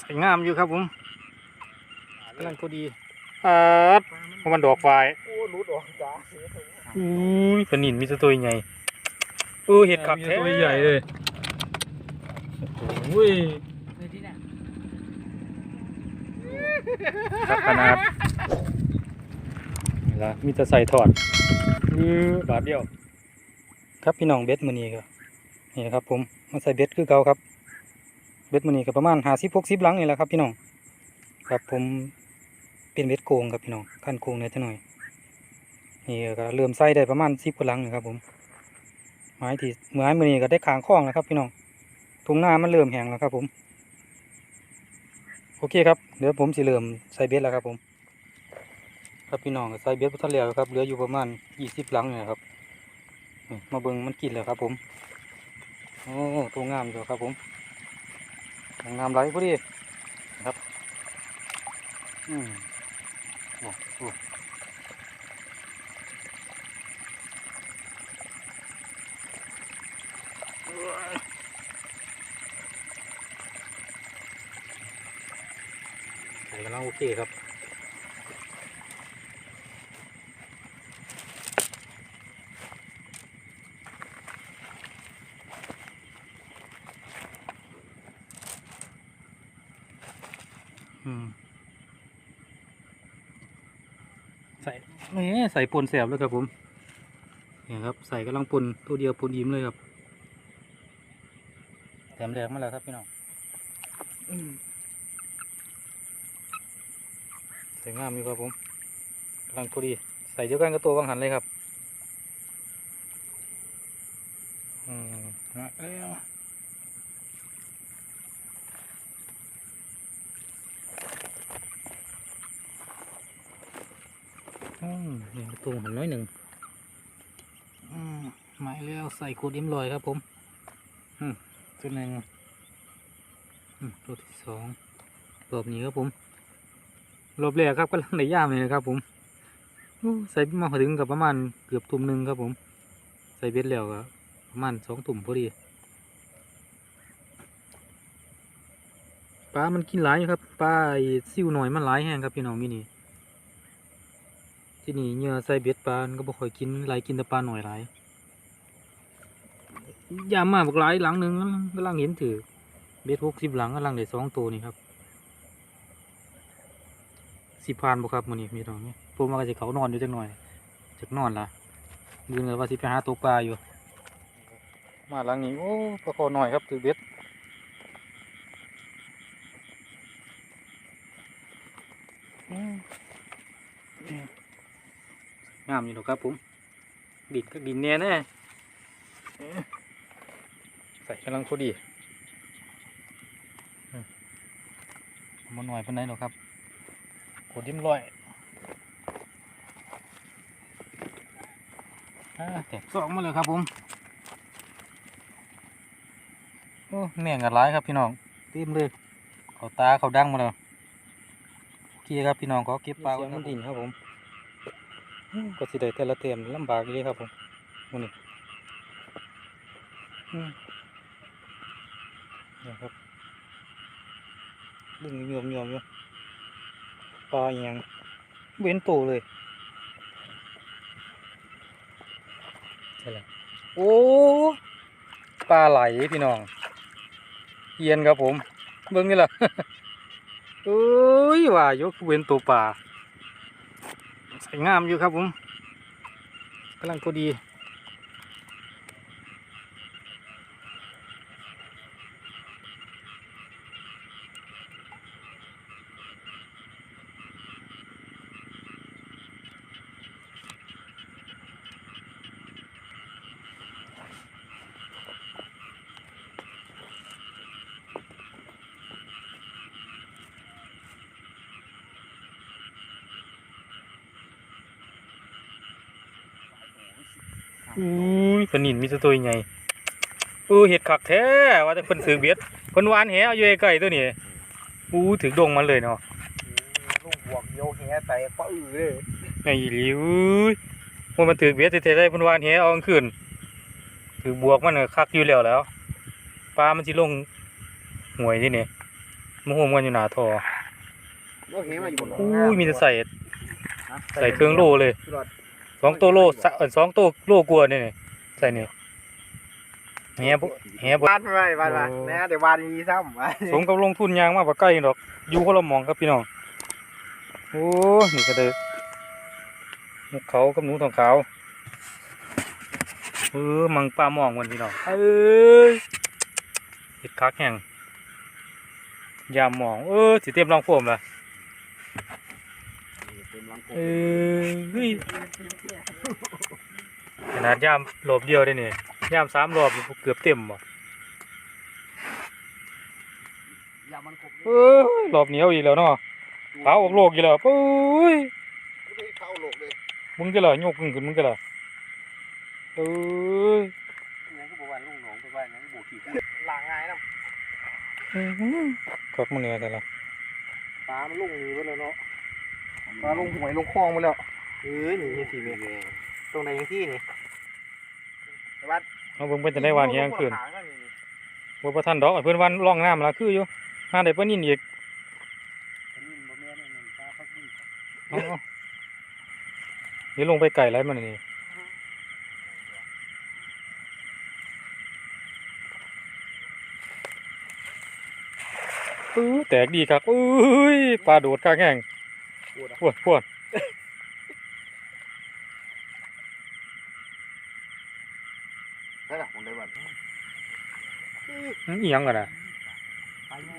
ใส่งามอยู่ครับผมกำลังพอดีอาดเพราะมันดอกไฟโอ้รุดออกจ้าอุ้ยปลานินมีแตัวตัวใหญ่เออเห็ดขักแท้ตัวใหญ่เลยโอ้ยเลยที่เนี่ยขักขนาดนี่ละมีแต่ใส่ถอดอือบาทเดียว ครับพี่น้องเบ็ดมือนี้ครับ นี่ครับผมมาใส่เบ็ดคือเก่าครับ เบ็ดมือนี้ก็ประมาณหาสิบหกสิบหลังนี่แหละครับพี่น้องครับผมเป็นเบ็ดโกงครับพี่น้องขั้นโกงเนี่ยจะหน่อยนี่ก็เริ่มใส่ได้ประมาณสิบกว่าหลังนี่ครับผมไม้ที่ไม้มือนี้ก็ได้ขางคล้องแล้วครับพี่น้องทุ่งหน้ามันเริ่มแห้งแล้วครับผมโอเคครับเดี๋ยวผมสิเริ่มใส่เบ็ดแล้วครับผม ครับพี่น้องก็ใส่เบ็ดพุทธเลียวครับเหลืออยู่ประมาณยี่สิบหลังเนี่ยครับนี่มาเบิ่งมันกินแล้วครับผม โอ้ตัวงามอยู่ครับผมงามไหลพอดีครับ อืมโอ้โหใส่กำลังโอเคครับ ใส่นี่ใส่ปนแสบเลยครับผมเนี่ยครับ ใส่กำลังปนตัวเดียวปนยิ้มเลยครับแถมแดงมาแล้วครับพี่น้องอืมใส่งามอยู่ครับผมกำลังพอดี ใส่เดียวกันกับตัววังหันเลยครับ อืมมาแล้ว อืมนี่ ตัวมันน้อยหนึ่งอืมไม้แล้วใส่ขวดเอ็มลอยครับผมตัวหนึ่งตัวที่สองรอบนี้ครับผมรอบแรกครับกำลังในย่ามเลยนะครับ ผมใส่มาถึงกับประมาณเกือบตุ่มหนึ่งครับผม ใส่เบ็ดแล้วก็ประมาณสองตุ่มพอดีปลา มันกินหลายอยู่ครับปลาซิวหน่อยมันหลายแห้งครับพี่น้องมินี่ ที่นี่เหยื่อใส่เบ็ดปลาก็บ่ค่อยกินหลายกินแต่ปลาหน่อยหลายยามมาบักหลายหลังหนึ่งกำลังเห็นถือเบ็ดหกสิบหลังกำลังได้สองตัวนี่ครับสิพานบ่ครับมื้อนี้มีตรงนี้ผมว่าก็สิเขานอนอยู่จักหน่อยจักนอนล่ะดูเลยว่าสิไปหาตัวปลาอยู่ มาหลังนี้โอ้ปลาคอหน่อยครับถือเบ็ดอืม งามอยู่หรอกครับผมดินก็ดินแน่แน่เอ๊ะใส่กำลังพอดีอืมมันหน่อยปานไหนหรอกครับกดยิ้มร้อยอ่าแตกสองมาเลยครับผมโอ้แม่งกันร้ายครับพี่น้องเต็มเลยเขาตาเขาดังมาแล้วโอเคครับพี่น้องขอเก็บปลาไว้มันดินครับผมอืม ก็สิได้แต่ละเต็มลำบากเลยครับผมมื้อนี้นี่ครับดึงโยมโยมยู่ปลาอหยังเว้นโตเลยใช่แล้วโอ้ปลาไหลพี่น้องเอียนครับผม เบิ่งนี่ล่ะเอ้ยว่า ยกเว้นตัวปลา สวยงามอยู่ครับผมกำลังพอดี อุ้ยปลานินมีแตัวตัวใหญ่เออเห็ดขักแท้ว่าแต่เพิ่นซื้อเบ็ดเพิ่นหวานแหเอาอยู่ใกล้ๆตัวนี้อู้ถึงดงมันเลยเนาะลูกบวกเดียวแหแตกปะอือเลยไอ้หลิวว่ามันถือเบ็ดแท้ๆได้เพิ่นหวานแหเอากลางคืนถือบวกมันน่ะคักอยู่แล้วแหล้วปลามันสิลงห่วยที่นี่มันห่วงกันอยู่หน้าท่อโลแหมาอยู่บนอุ้ยมีแต่ใส่ใส่เครื่องโลเลยพี่รอด สองตัวโลสะเอ่อสองตัวโลกลัวานี่นี่ใส่นี่แหบุแหบุวานไปวานมาโอ้ นะเดี๋ยววานดีซ้ำวานสมกับลงทุนยางมากกว่าใกล้ดอก อยู่คนละหมองครับพี่น้อง โอ้ยนี่ก็เลยนกเขากับหนูทองขาว เออ มังปลาหมองวันพี่น้อง เอ้ยเห็ดคักแห้งยามหมอง เออสิเต็มรองโฟมละ เต็มลังโพเออเฮ้ยขนาดยามรอบเดียวได้นี่ยามสามรอบนี่เกือบเต็มบ่ยามันครบเออรอบเหนียวอีกแล้วเนาะขาวออกโลกอีกแล้วปุ้ยไม่เข้าโลกเลยมึงก็เหรอยกมึงขึ้นมึงก็เหรอเอ้ยยังก็บอกว่าลุงหนองไปว่ายังก็บอกขี่หลังไงนะอื้อหือคักมึงเนี่ยแต่ละปลามันลุงหนีไปแล้วเนาะ ปลาลงหวยลงคลองไปแล้วเอ้ยหนีทีเมตรงไหนยังที่นี่แต่ว่าเอาเบิ่งเป็นจะได้วานเฮียงขึ้นบ่ประทันดอกให้เพิ่นวันร่องน้ำละคืออยู่หาได้ปานนี้อีกเอาเอาเดี๋ยวลงไปไก่ไรมันนี่อื้อแตกดีครับอุ้ยปลาโดดข้างแห้ง พวดพวดนั่นแหละผมได้วันอื้ออีหยังกันน่ะ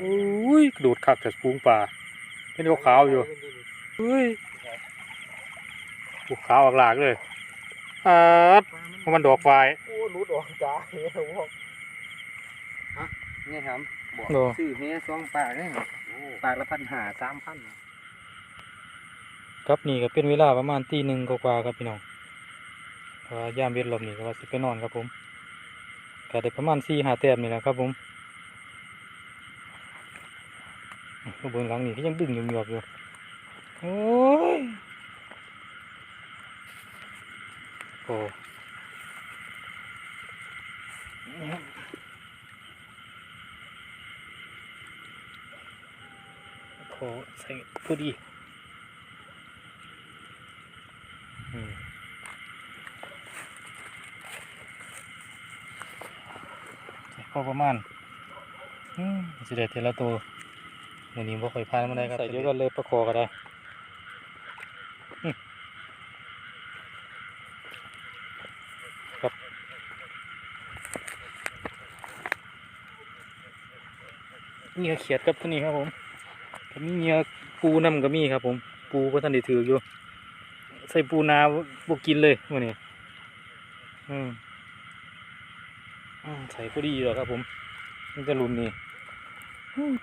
อุ้ยกระโดดคักแต่ปูงปลาเป็นขาวๆอยู่เฮ้ยผูกขาวออกหลากเลยอาดเพราะมันดอกไฟโอ้รูดออกจ้าเฮ้ยผมบอกนี่ครับบอกโดซื้อเมียสองปากนี่ปากละพันหาสามพัน ครับนี่ก็เป็นเวลาประมาณตีหนึ่งกว่าครับพี่น้องเพราะว่ายามเบ็ดรอบนี้ก็ว่าสิไปนอนครับผมก็ได้ประมาณสี่ห้าแต้มนี่แหละครับผมข้างบนหลังนี่ก็ยังดึงอยู่หยอบๆอยู่โอ้ยโอ้ขอใส่พอดีอืมใส่ พอประมาณอืมสิได้เทละตัววันนี้บ่ค่อยพานมาได้ครับ ใส่เดี๋ยวก็เลยประคอก็ได้อืมครับเหงียเขียดกับตัวนี้ครับผมก็มีเหงียปูน้ำก็มีครับผม ปูก็ท่านได้ถืออยู่ ใส่ปูนาบกินเลยวันนี้อืมอืม ใส่พอดีหรอกครับผมมันจะรุนนี่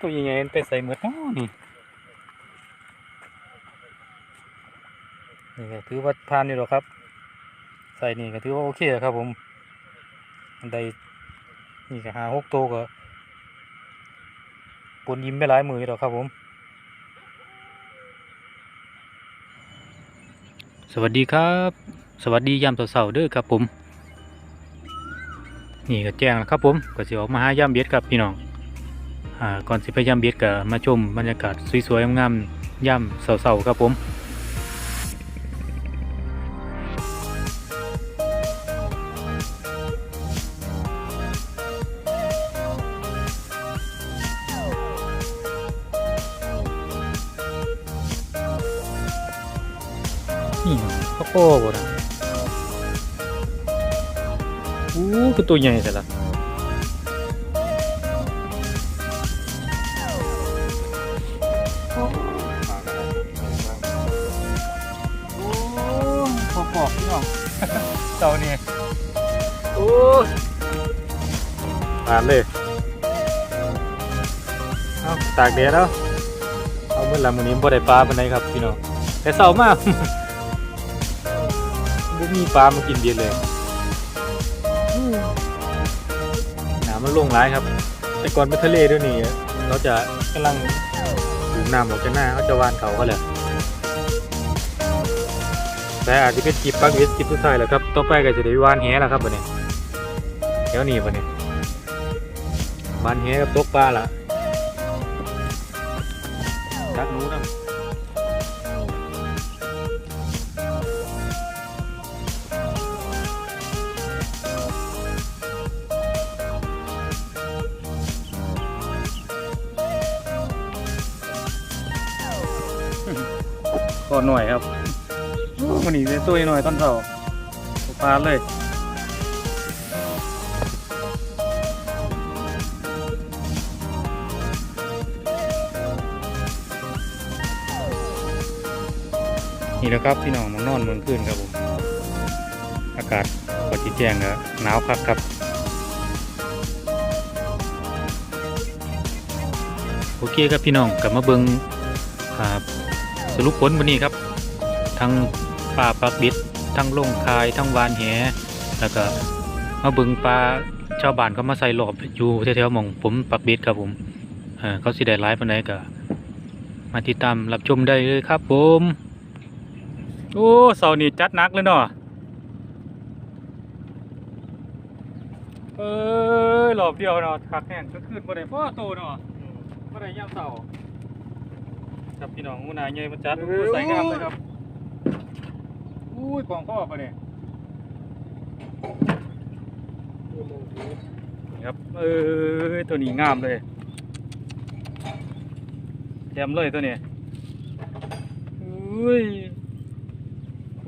ตัวใหญ่ๆไปใส่เหมือนอ๋อนี่นี่ก็ถือว่าทานอยู่หรอกครับ ใส่นี่ก็ถือว่าโอเคครับผมอันใดนี่ก็หาหกโตวก็ปนยิ้มไปหลายมือหรอกครับผม สวัสดีครับ สวัสดียามเสาร์ๆเด้อครับผม นี่ก็แจ้งแล้วครับผมก็สิออกมาหายามเบียดครับพี่น้องอ่าก่อนสิไปยามเบียดก็มาชมบรรยากาศสวยๆงามๆยามเสาๆครับผมนี่ข้าวโพด อู้คือตัวใหญ่แต่ละโอ้พอปอกพี่น้องเต่านี่โอ้ผ่านเลย เอาตากแดดแล้วเอาเมื่อลำวันนี้บ่ได้ปลาปานใดครับพี่น้องแต่เศร้ามากบ่มีปลามากินเดียดเลย น้ำมันลงร้ายครับ แต่ก่อนไปทะเลด้วยนี่เราจะกำลังดูน้ำออกจากหน้าเขาจะวานเขาเขาแหละแต่อาจจะเป็นจิบปักเวสจิบผู้ชายแหละครับต่อไปก็จะได้วานแหแล้วครับวันนี้เดี๋ยวนี้วันนี้บานแหกับตกปลาล่ะดักนูนำก็หน่อยครับมันนี่เป็นตัวหน่อยตอนเช้าตกปลาเลยนี่แหละครับพี่น้องมันนอนเมืองขึ้นครับผมอากาศก็จีแจ้งก็หนาวคักครับ โอเคครับพี่น้องกลับมาเบิงอ่า สรุปผลวันนี้ครับ ทั้งปลาปักบิด ทั้งลงคาย ทั้งวานแหแล้วก็มาบิงปลาชาวบ้านเขามาใส่หลอบอยู่แถวๆมองผมปักบิดครับผมเอ่อเขาสิได้ร้ายปานใดก็มาติดตามรับชมได้เลยครับผม โอ้เสาร์นี้จัดนักเลยเนาะเอ้ยรอบเดียวเนาะคักแห้งก็ขึ้นบ่ได้พ่อโตเนาะบ่ได้ยามเสาร์ ครับพี่น้องหัวหน้าใหญ่มาจัดโอ้ยใส่งามเลยครับอุ้ยกองข้อปะเนี่ยนี่ครับเอ้ยตัวนี้งามเลยแถมเลยตัวนี้อุ้ย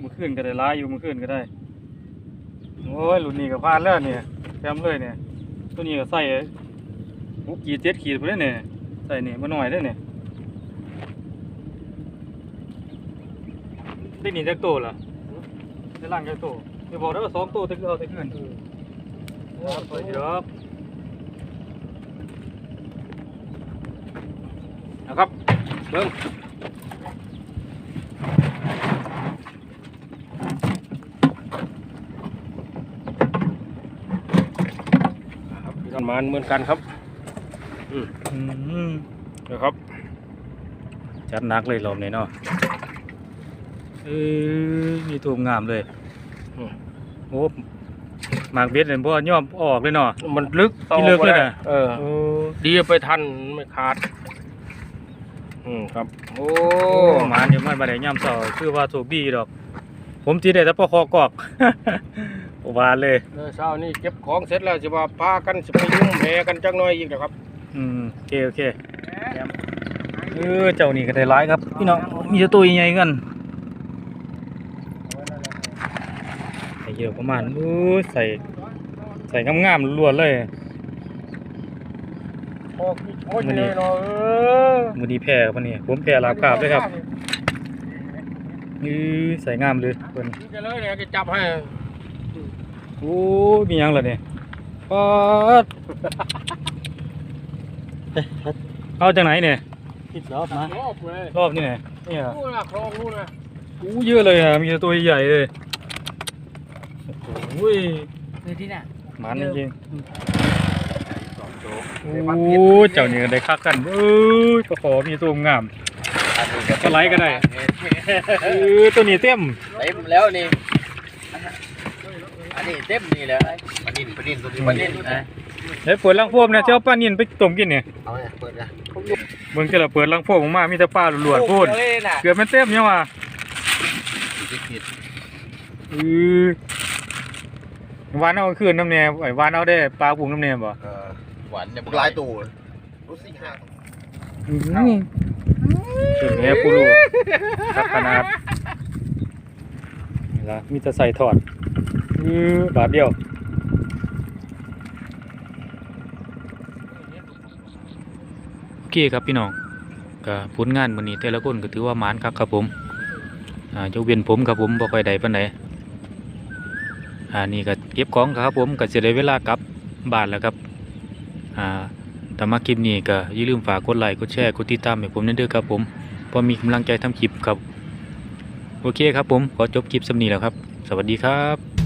มือขึ้นก็ได้ร้ายอยู่มือขึ้นก็ได้โอ้ยรุ่นนี้ก็พลาดแล้วเนี่ยแคมเลยเนี่ยตัวนี้ก็ใส่หกขีดเจ็ดขีดไปเลยเนี่ยใส่นี่มาหน่อยได้อเนี่ย ได้หนีจากโตล่ะได้ล่างจากโตเดี๋ยวบอกได้ว่าสองโตตึกเอาตึกเงินครับไปเดี๋ยวครับนะครับเบิ้งกันมานเหมือนกันครับ อืมนะครับ จัดหนักเลยรอบนี้เนาะ เอ้ยมีทูมงามเลยอืมโอ้หมากเบ็ดเลยบ่ย่อมออกเลยเนาะ มันลึกที่ลึกเลยอาไปน่ะเออโอ้ดีไปทันไม่ขาด อืมครับ โอ้โอ้หมาเดี๋ยวมันมาได้ย่ำเสาคือว่าโชคดีดอก ผมสิได้แต่ปอคอกอกโอ้หวานเลยเออเช้านี่เก็บของเสร็จแล้วจะมาพากันสิไปยุ่มแหกันจักหน่อยอีกนะครับ อืมโอเคโอเคเออเจ้านี่ก็ได้หลายครับ พี่น้องมีแต่ตัวใหญ่ๆกันใส่ เยอะประมาณอู้ยใส่ใส่งามๆล้วนๆเลยโอ้ยโอ้ยมื้อนี้เลยเนาะเออมือดีแพ้ครับวันนี้ผมแพ้ลาบกราบเลยครับนี่ใส่งามเลยเพิ่นนี่จะเลยเนี่ยจะจับให้โอ้ยมีหยังล่ะเนี่ยปอดเอาจากไหนเนี่ยผิดรอบนะรอบเลยรอบนี้ไหนเนี่ยนู่นนะคลองนู่นนะอู้เยอะเลยอะมีแต่ตัวใหญ่เลย โอ้ยคือที่น่ะมันจริงสองโจๆโอ้ยเจ้านี่ก็ได้คักกันเอ้ยก็ขอมีตัวงามสไลด์ก็ได้เออตัวนี้เต็มเต็มแล้วนี่อันนี้เต็มนี่แหละปลานินปลานินตัวนี้ปลานินนะเดี๋ยวเปิดลังโฟมนะเจ้าป้านินไปต้มกินเนี่ยเอาเนี่ยเปิดนะเบิ่งจะละเปิดลังโฟมออกมามีแต่ปลาล้วนๆพูดเลยน่ะเกือบมันเต็มยังวะผิดเออ วานเอาคืนน้ำแหน่ไอ้วานเอาได้ปลาปุงน้ำแหน่บ่เออหวานจะลายตัวรู้สิห้าอืมถึงแม่ปูรูครับขนาดนี่ละมีแต่ใส่ถอดอือบาทเดียวโอเคครับพี่น้องก็ผลงานวันนี้แต่ละคนก็ถือว่าหมานครับครับผมอ่ายกเว้นผมครับผมบ่ค่อยได้ปานใดอ่านี่ก็ เก็บของครับผมก็จะได้เวลากลับบ้านแล้วครับอ่าแต่มาคลิปนี้ก็อย่าลืมฝากกดไลค์กดแชร์กดติดตามให้ผมนั่นเด้อครับผมพอมีกำลังใจทำคลิปครับ โอเคครับผม ขอจบคลิปสำนีแล้วครับ สวัสดีครับ